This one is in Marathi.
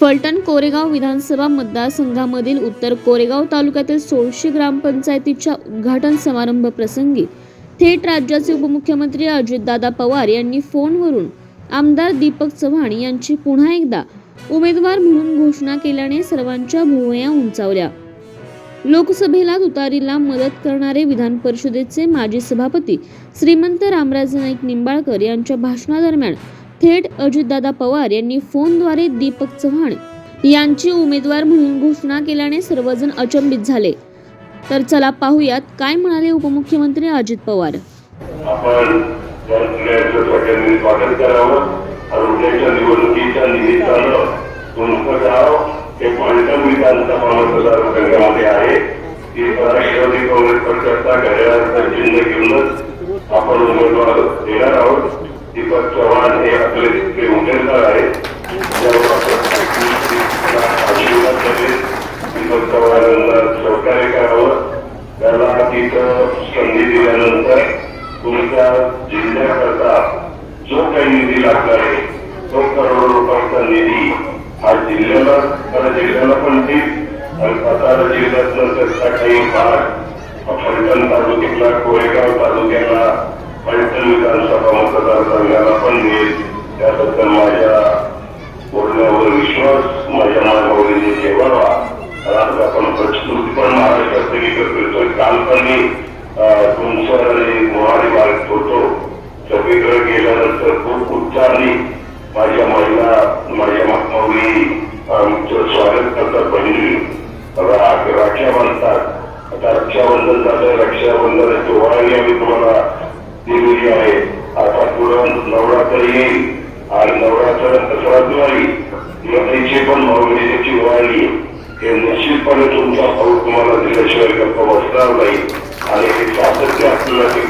फलटण कोरेगाव विधानसभा मतदारसंघामधील उत्तर कोरेगाव तालुक्यातील सोळशे ग्रामपंचायतीच्या उद्घाटन समारंभ प्रसंगी थेट राज्याचे उपमुख्यमंत्री अजितदादा पवार यांनी फोनवरून आमदार दीपक चव्हाण यांची पुन्हा एकदा उमेदवार म्हणून घोषणा केल्याने सर्वांच्या भुवया उंचावल्या. लोकसभेला तुतारीला मदत करणारे विधान परिषदेचे माजी सभापती श्रीमंत रामराजे नाईक निंबाळकर यांच्या भाषणादरम्यान थेट अजितदादा पवार यांनी फोनद्वारे दीपक चव्हाण यांची उमेदवार म्हणून घोषणा केल्याने सर्वजण अचंबित झाले. तर चला पाहूयात काय म्हणाले उपमुख्यमंत्री अजित पवार. आपण सगळ्यांनी स्वागत करावं. निवडणुकीच्या निमित्तानं तुमचं गाव हे विधानसभा मतदारसंघामध्ये आहे. ती राष्ट्रवादी काँग्रेस पक्षाचा घड्याळाचा चिन्ह घेऊनच आपण उमेदवार देणार आहोत. दीपक चव्हाण हे आपले तिथले उमेदवार आहेत आशीर्वाद देणे दीपक चव्हाणांना सहकार्य करावं. त्याला तिथं संधी दिल्यानंतर तुमच्या जिल्ह्याकरता जो काही निधी लागणार आहे तो करोडो रुपयाचा निधी हा जिल्ह्याला त्या जिल्ह्याला पण देईल. आणि सातारा जिल्ह्यातनं त्याचा काही भाग फलटण तालुक्यातला कोरेगाव तालुका फलटण विधानसभा मतदारसंघाला पण देईल त्याबद्दल माझ्या बोलण्यावर विश्वास माझ्या मानवाने ठेवावा आज आपण प्रस्तुती पण महाराष्ट्रात करतोय काल पण मी तुमचं आणि मोहाडी मार्ग होतो सगळीकडे गेल्यानंतर खूप उत्साहाने माझ्या महिला माझ्या मागणी आमचं स्वागत करतात बहिणी राख्या बांधतात आता रक्षाबंधन झालं रक्षाबंधनाची ओवाळणी आम्ही तुम्हाला दिलेली आहे आता पुढं नवरात्र येईल. आणि नवरात्रात स्वातवारी मतीची पण मागणी वाढली हे निश्चितपणे तुमचा पाऊस तुम्हाला दिल्याशिवाय गप्प बसणार नाही. आणि हे सातत्य आपल्याला ते